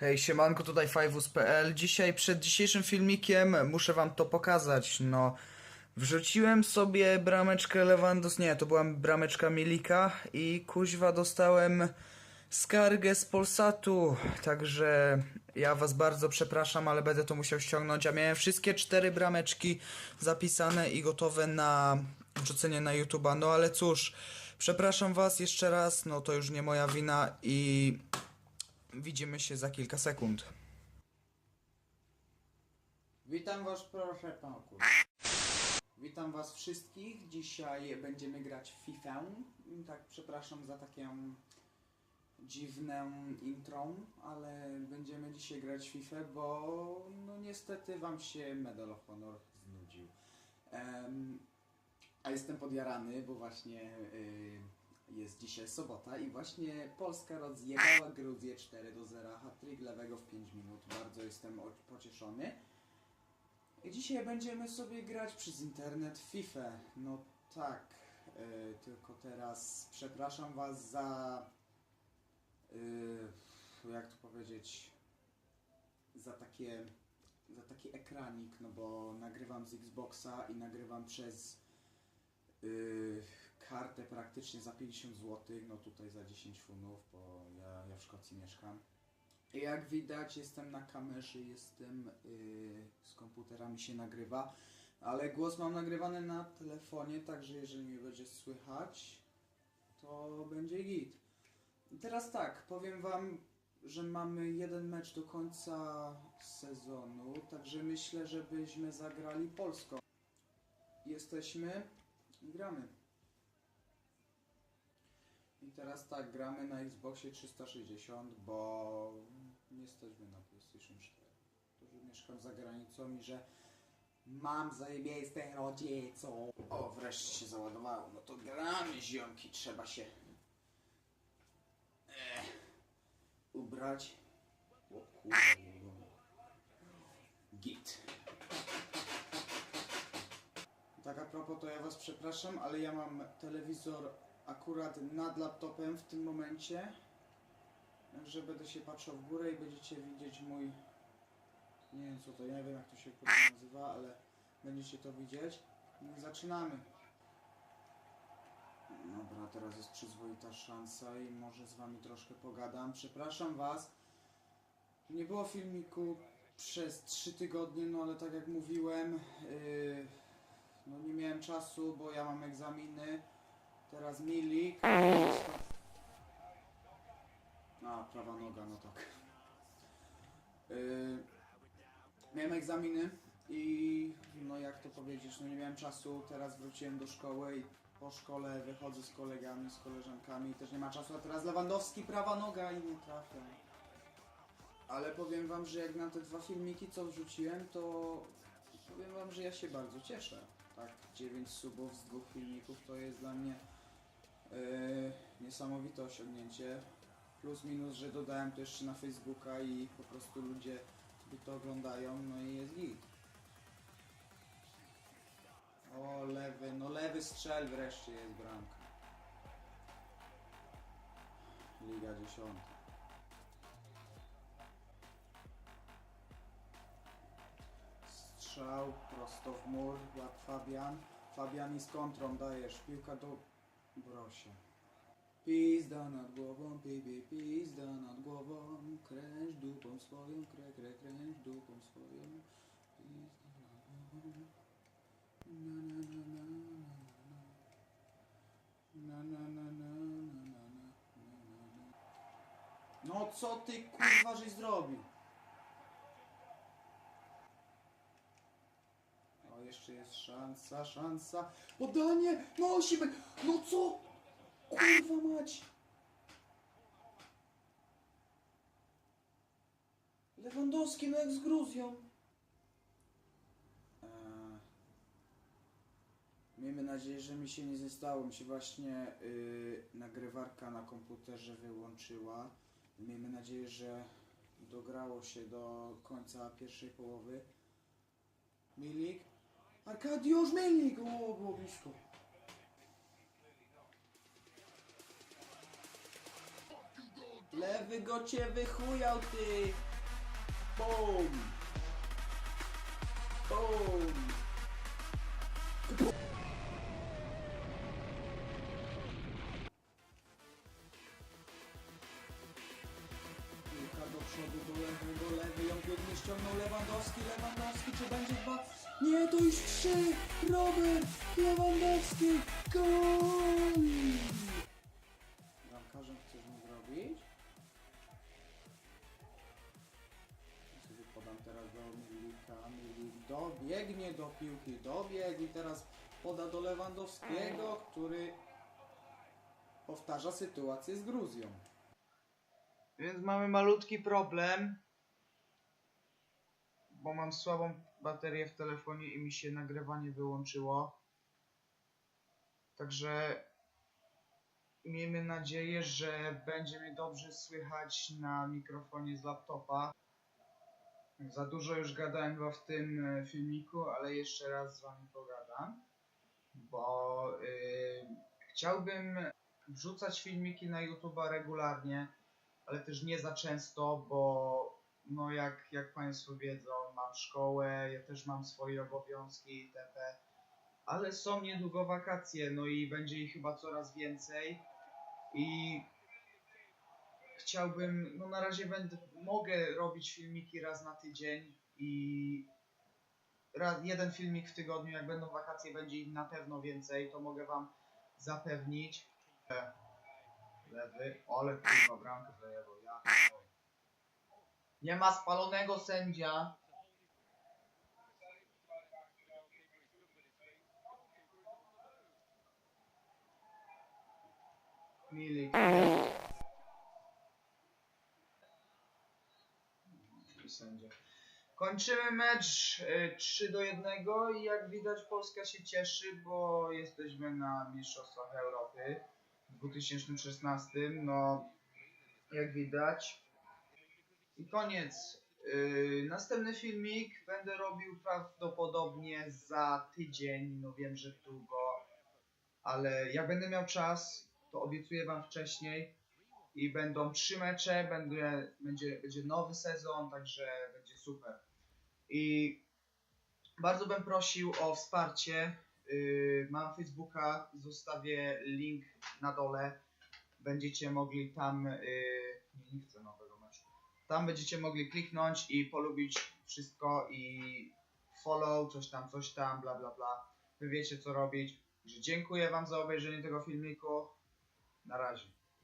Hej, siemanko, tutaj Fajwus.pl. Dzisiaj przed dzisiejszym filmikiem muszę wam to pokazać. No, wrzuciłem sobie brameczkę Lewandos, nie, to była brameczka Milika i kuźwa dostałem skargę z Polsatu. Także ja was bardzo przepraszam, ale będę to musiał ściągnąć. Ja miałem wszystkie cztery brameczki zapisane i gotowe na wrzucenie na YouTube'a. No ale cóż, przepraszam was jeszcze raz, no to już nie moja wina i Widzimy się za kilka sekund. Witam was, proszę panku. Witam was wszystkich. Dzisiaj będziemy grać w FIFA. Tak, przepraszam za takie dziwne intro, ale będziemy dzisiaj grać w FIFA, bo no niestety wam się Medal of Honor znudził. Em, a jestem podjarany, bo właśnie y, jest dzisiaj sobota i właśnie Polska rozjebała Gruzję 4 do 0, hat-trick lewego w 5 minut. Bardzo jestem pocieszony. I dzisiaj będziemy sobie grać przez internet FIFA. No tak, y, tylko teraz przepraszam was za y, jak to powiedzieć za takie za taki ekranik, no bo nagrywam z Xboxa i nagrywam przez Yy, kartę praktycznie za 50 zł, no tutaj za 10 funów, bo ja, ja w Szkocji mieszkam. I jak widać jestem na kamerze, jestem yy, z komputera mi się nagrywa, ale głos mam nagrywany na telefonie, także jeżeli mnie będzie słychać, to będzie git. Teraz tak, powiem wam, że mamy jeden mecz do końca sezonu, także myślę, żebyśmy zagrali Polską. Jesteśmy gramy. Teraz tak, gramy na Xboxie 360, bo nie jesteśmy na PlayStation 4. To, że mieszkam za granicą i że mam zajebiste rodziców. O, wreszcie się załadowało. No to gramy, ziomki. Trzeba się eh, ubrać. O kurwa. Git. Tak a propos, to ja was przepraszam, ale ja mam telewizor akurat nad laptopem w tym momencie. Że będę się patrzył w górę i będziecie widzieć mój... Nie wiem co to, nie wiem jak to się nazywa, ale będziecie to widzieć. No zaczynamy. Dobra, teraz jest przyzwoita szansa i może z wami troszkę pogadam. Przepraszam was. Nie było filmiku przez 3 tygodnie, no ale tak jak mówiłem, yy, no nie miałem czasu, bo ja mam egzaminy. Teraz milik. A, prawa noga, no tak. Yy, miałem egzaminy i no jak to powiedzieć, no nie miałem czasu. Teraz wróciłem do szkoły i po szkole wychodzę z kolegami, z koleżankami. Też nie ma czasu, a teraz Lewandowski, prawa noga i nie trafia. Ale powiem wam, że jak na te dwa filmiki, co wrzuciłem, to powiem wam, że ja się bardzo cieszę. Tak, 9 subów z dwóch filmików to jest dla mnie yy, niesamowite osiągnięcie. Plus minus, że dodałem to jeszcze na Facebooka i po prostu ludzie sobie to oglądają, no i jest git. O, lewy, no lewy strzel wreszcie jest bramka. Liga dziesiąta. Strzał prosto w mur, jak Fabian. Fabian i z kontrą dajesz. Piłka do Brosia. Pizda nad głową, baby, pizda nad głową. Kręć dupą swoją, krę, krę, kręć dupą swoją. Pizda nad głową. Na, na, na, na. Na, na, na, na, na, na, na, na, na, na. No co ty kurwa żeś zrobił? O, jeszcze jest szansa, szansa. Podanie! Musi być! No co? Kurwa mać! Lewandowski, no jak z Gruzją. Eee, miejmy nadzieję, że mi się nie zostało. Mi się właśnie yy, nagrywarka na komputerze wyłączyła. Miejmy nadzieję, że dograło się do końca pierwszej połowy. Milik. Arkadiusz Milik! O, było blisko. Lewy go cię wychujał, ty! Boom! Boom! Piłka do przodu, do lewego, lewy, ją biegnie, ściągnął Lewandowski, Lewandowski, czy będzie dwa? Nie, to już trzy! Robert Lewandowski! Gol! Bramkarzem chcesz mi zrobić? Ja sobie podam teraz do Milika, Milik dobiegnie do piłki, dobiegł i teraz poda do Lewandowskiego, który powtarza sytuację z Gruzją. Więc mamy malutki problem, bo mam słabą baterię w telefonie i mi się nagrywanie wyłączyło. Także miejmy nadzieję, że będzie mnie dobrze słychać na mikrofonie z laptopa. Za dużo już gadałem w tym e, filmiku, ale jeszcze raz z wami pogadam, bo y, chciałbym wrzucać filmiki na YouTube'a regularnie ale też nie za często, bo no jak, jak Państwo wiedzą, mam szkołę, ja też mam swoje obowiązki itp. Ale są niedługo wakacje, no i będzie ich chyba coraz więcej i chciałbym, no na razie będę, mogę robić filmiki raz na tydzień i raz, jeden filmik w tygodniu, jak będą wakacje, będzie ich na pewno więcej, to mogę Wam zapewnić. Lewy, ale kurwa bramkę zajebał, ja. Nie ma spalonego sędzia. Milik. Sędzia. Kończymy mecz y, 3 do 1 i jak widać Polska się cieszy, bo jesteśmy na Mistrzostwach Europy w 2016. No, jak widać. I koniec. Yy, następny filmik będę robił prawdopodobnie za tydzień. No wiem, że długo, ale jak będę miał czas, to obiecuję Wam wcześniej. I będą trzy mecze, będzie, będzie, będzie nowy sezon, także będzie super. I bardzo bym prosił o wsparcie. Yy, mam Facebooka, zostawię link na dole. Będziecie mogli tam. Yy, nie, nie chcę nowego meczu. Tam będziecie mogli kliknąć i polubić wszystko i follow, coś tam, coś tam, bla bla bla. Wy wiecie co robić. Dziękuję Wam za obejrzenie tego filmiku. Na razie.